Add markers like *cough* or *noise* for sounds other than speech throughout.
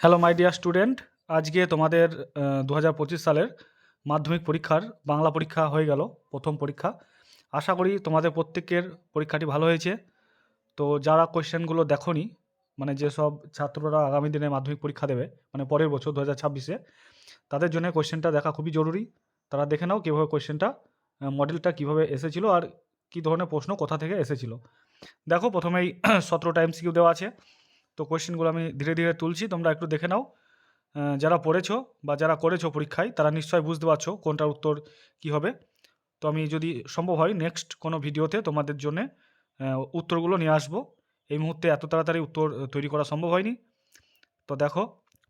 Hello my dear student আজকে তোমাদের দু পঁচিশ সালের মাধ্যমিক পরীক্ষার বাংলা পরীক্ষা হয়ে গেল, প্রথম পরীক্ষা। আশা করি তোমাদের প্রত্যেকের পরীক্ষাটি ভালো হয়েছে। তো যারা কোয়েশ্চেনগুলো দেখোনি মানে যেসব ছাত্ররা আগামী দিনে মাধ্যমিক পরীক্ষা দেবে মানে পরের বছর দু হাজার ছাব্বিশে, তাদের জন্য কোয়েশ্চেনটা দেখা খুবই জরুরি। তারা দেখে নাও কীভাবে কোয়েশ্চেনটা মডেলটা কীভাবে এসেছিল আর কী ধরনের প্রশ্ন কোথা থেকে এসেছিল। দেখো, প্রথমেই *clears throat* সতেরোটা এমসিকিউ দেওয়া আছে। তো কোয়েশ্চেনগুলো আমি ধীরে ধীরে তুলছি, তোমরা একটু দেখে নাও। যারা পড়েছো বা যারা করেছ পরীক্ষায়, তারা নিশ্চয়ই বুঝতে পারছ কোনটার উত্তর কী হবে। তো আমি যদি সম্ভব হয় নেক্সট কোনো ভিডিওতে তোমাদের জন্যে উত্তরগুলো নিয়ে আসব। এই মুহূর্তে এত তাড়াতাড়ি উত্তর তৈরি করা সম্ভব হয়নি। তো দেখো,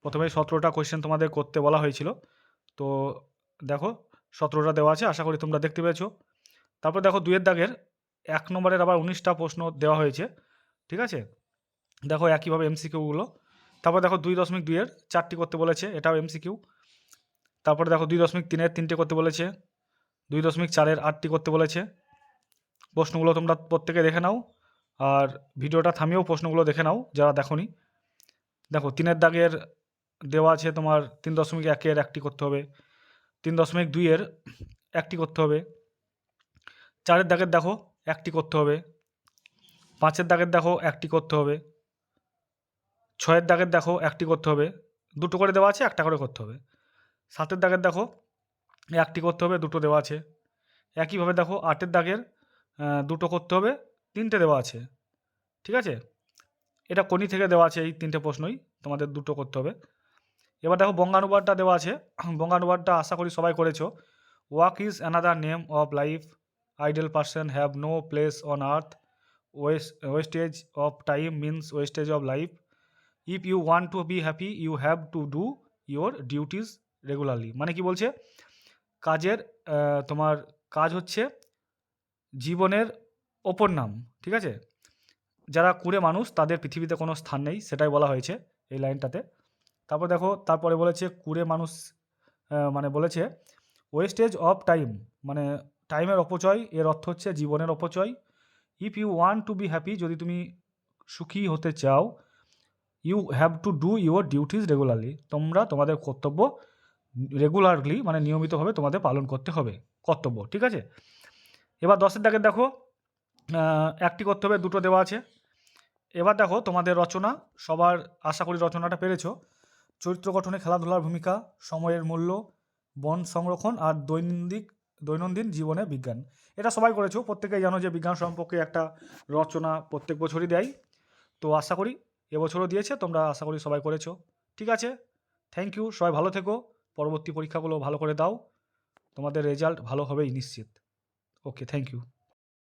প্রথমে সতেরোটা কোয়েশ্চেন তোমাদের করতে বলা হয়েছিল। তো দেখো, সতেরোটা দেওয়া আছে, আশা করি তোমরা দেখতে পেয়েছ। তারপর দেখো দুয়ের দাগের এক নম্বরের আবার উনিশটা প্রশ্ন দেওয়া হয়েছে, ঠিক আছে? দেখো একইভাবে এমসিকিউগুলো তারপর দেখো দুই দশমিক দুইয়ের চারটি করতে বলেছে, এটাও এমসিকিউ তারপরে দেখো দুই দশমিক তিনের তিনটে করতে বলেছে, দুই দশমিক চারের আটটি করতে বলেছে। প্রশ্নগুলো তোমরা প্রত্যেকে দেখে নাও, আর ভিডিওটা থামিয়েও প্রশ্নগুলো দেখে নাও, যারা দেখোনি। দেখো তিনের দাগের দেওয়া আছে তোমার তিন দশমিক একের একটি করতে হবে, তিন দশমিক দুইয়ের একটি করতে হবে, চারের দাগের দেখো একটি করতে হবে, পাঁচের দাগের দেখো একটি করতে হবে ছয়ের দাগের দেখো একটি করতে হবে, দুটো করে দেওয়া আছে, একটা করে করতে হবে। সাতের দাগের দেখো, একটি করতে হবে, দুটো দেওয়া আছে। একইভাবে দেখো, আটের দাগের দুটো করতে হবে, তিনটে দেওয়া আছে। ঠিক আছে? এটা কোনি থেকে দেওয়া আছে এই তিনটে প্রশ্নই? তোমাদের দুটো করতে হবে। এবার দেখো, বঙ্গানুবাদটা দেওয়া আছে। বঙ্গানুবাদটা আশা করি সবাই করেছ। Walk is another name of life idle person have no place on earth waste wastage of time means wastage of life if you want to be happy you have to do your duties regularly মানে কি বলছে? কাজের তোমার কাজ হচ্ছে জীবনের ওপর নাম, ঠিক আছে? যারা কুড়ে মানুষ, তাদের পৃথিবীতে কোনো স্থান নেই, সেটাই বলা হয়েছে এই লাইনটাতে। তারপর দেখো, তারপরে বলেছে কুড়ে মানুষ মানে বলেছে ওয়েস্টেজ অফ টাইম মানে টাইমের অপচয়, এর অর্থ হচ্ছে জীবনের অপচয়। If you want to be happy যদি তুমি সুখী হতে চাও you have to do your duties regularly তোমরা তোমাদের কর্তব্য রেগুলারলি মানে নিয়মিতভাবে তোমাদের পালন করতে হবে। কর্তব্য, ঠিক আছে? এবার দশের দাগের দেখো একটি করতে হবে দুটো দেওয়া আছে। এবার দেখো, তোমাদের রচনা, সবার আশা করি রচনাটা পেরেছ। চরিত্র গঠনে খেলাধুলার ভূমিকা, সময়ের মূল্য, বন সংরক্ষণ আর দৈনন্দিন দৈনন্দিন জীবনে বিজ্ঞান। এটা সবাই করেছ, প্রত্যেকেই জানো যে বিজ্ঞান সম্পর্কে একটা রচনা প্রত্যেক বছরই দেয়। তো আশা করি এবছরও দিয়েছে, তোমরা আশা করি সবাই করেছ। ঠিক আছে? থ্যাংক ইউ সবাই ভালো থেকো। পরবর্তী পরীক্ষাগুলো ভালো করে দাও। তোমাদের রেজাল্ট ভালো হবেই নিশ্চিত। Okay thank you